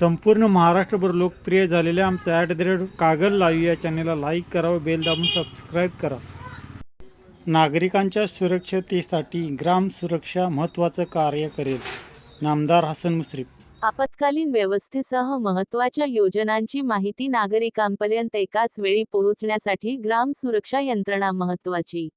संपूर्ण महाराष्ट्रभर लोकप्रिय झालेल्या आमचं at the rate Kagal live या चॅनेलला लाईक करा व बेल दाबून सबस्क्राईब करा. नागरिकांच्या सुरक्षतेसाठी ग्राम सुरक्षा महत्त्वाचं कार्य करेल. नामदार हसन मुश्रीफ. आपत्कालीन व्यवस्थेसह महत्त्वाच्या योजनांची माहिती नागरिकांपर्यंत एकाच वेळी पोहोचण्यासाठी ग्राम सुरक्षा यंत्रणा महत्त्वाची.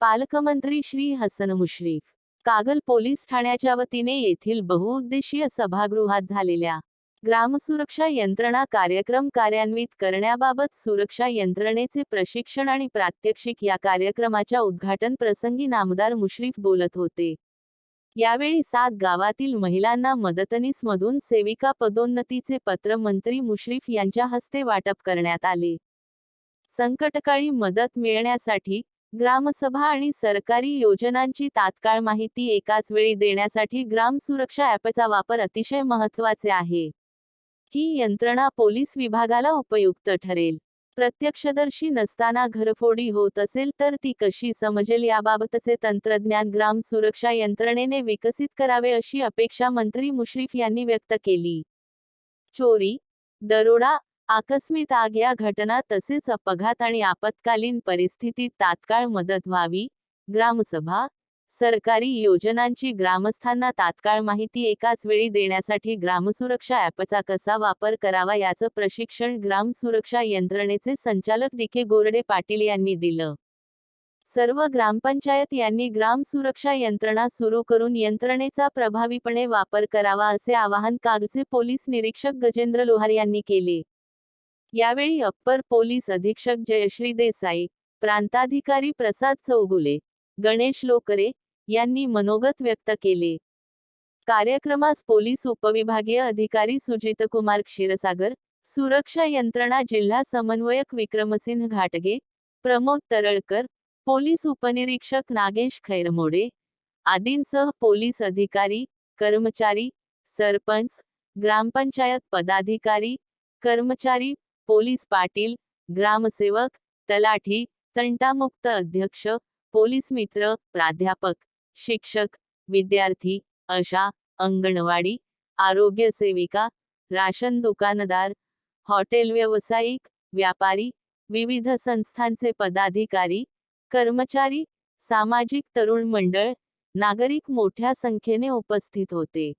पालकमंत्री श्री हसन मुश्रीफ. कागल पोलीस ठाण्याच्या वतीने येथील बहुउद्देशीय सभागृहात झालेल्या ग्रामसुरक्षा यंत्रणा कार्यक्रम कार्यान्वित करण्याबाबत सुरक्षा यंत्रणेचे प्रशिक्षण आणि प्रात्यक्षिक या कार्यक्रमाच्या उद्घाटन प्रसंगी नामदार मुश्रीफ बोलत होते. यावेळी सात गावातील महिलांना मदतनीसमधून सेविका पदोन्नतीचे पत्र मंत्री मुश्रीफ यांच्या हस्ते वाटप करण्यात आले. संकटकाळी मदत मिळण्यासाठी ग्रामसभा आणि सरकारी योजनांची तात्काळ माहिती एकाच वेळी देण्यासाठी ग्राम सुरक्षा ॲपचा वापर अतिशय महत्त्वाचे आहे. ही यंत्रणा पोलीस विभागाला उपयुक्त ठरेल. प्रत्यक्षदर्शी नसताना घरफोडी होत असेल तर ती कशी समजेल याबाबतचे तंत्रज्ञान ग्राम सुरक्षा यंत्रणेने विकसित करावे अशी अपेक्षा मंत्री मुश्रीफ यांनी व्यक्त केली. चोरी दरोडा आकस्मित आग या घटना तसेच अपघात आणि आपत्कालीन परिस्थितीत तात्काळ मदत व्हावी ग्रामसभा सरकारी योजनांची ग्रामस्थांना तात्काळ माहिती एकाच वेळी देण्यासाठी ग्रामसुरक्षा ॲपचा कसा वापर करावा याचं प्रशिक्षण ग्राम सुरक्षा यंत्रणेचे संचालक डी के गोरडे पाटील यांनी दिलं. सर्व ग्रामपंचायत यांनी ग्राम सुरक्षा यंत्रणा सुरू करून यंत्रणेचा प्रभावीपणे वापर करावा असे आवाहन कागचे पोलीस निरीक्षक गजेंद्र लोहार यांनी केले. यावेळी अप्पर पोलीस अधीक्षक जयश्री देसाई प्रांताधिकारी प्रसाद चौगुले गणेश लोकरे यांनी मनोगत व्यक्त केले. कार्यक्रमास पोलीस उपविभागीय अधिकारी सुजितकुमार क्षीरसागर सुरक्षा यंत्रणा जिल्हा समन्वयक विक्रमसिंह घाटगे प्रमोद तरळकर पोलीस उपनिरीक्षक नागेश खैरमोडे आदींसह पोलीस अधिकारी कर्मचारी सरपंच ग्रामपंचायत पदाधिकारी कर्मचारी पोलीस पाटील ग्रामसेवक तलाठी तंटामुक्त अध्यक्ष पोलीस मित्र प्राध्यापक शिक्षक विद्यार्थी अशा अंगणवाडी आरोग्य सेविका राशन दुकानदार हॉटेल व्यावसायिक व्यापारी विविध संस्थांचे पदाधिकारी कर्मचारी सामाजिक तरुण मंडळ नागरिक मोठ्या संख्येने उपस्थित होते.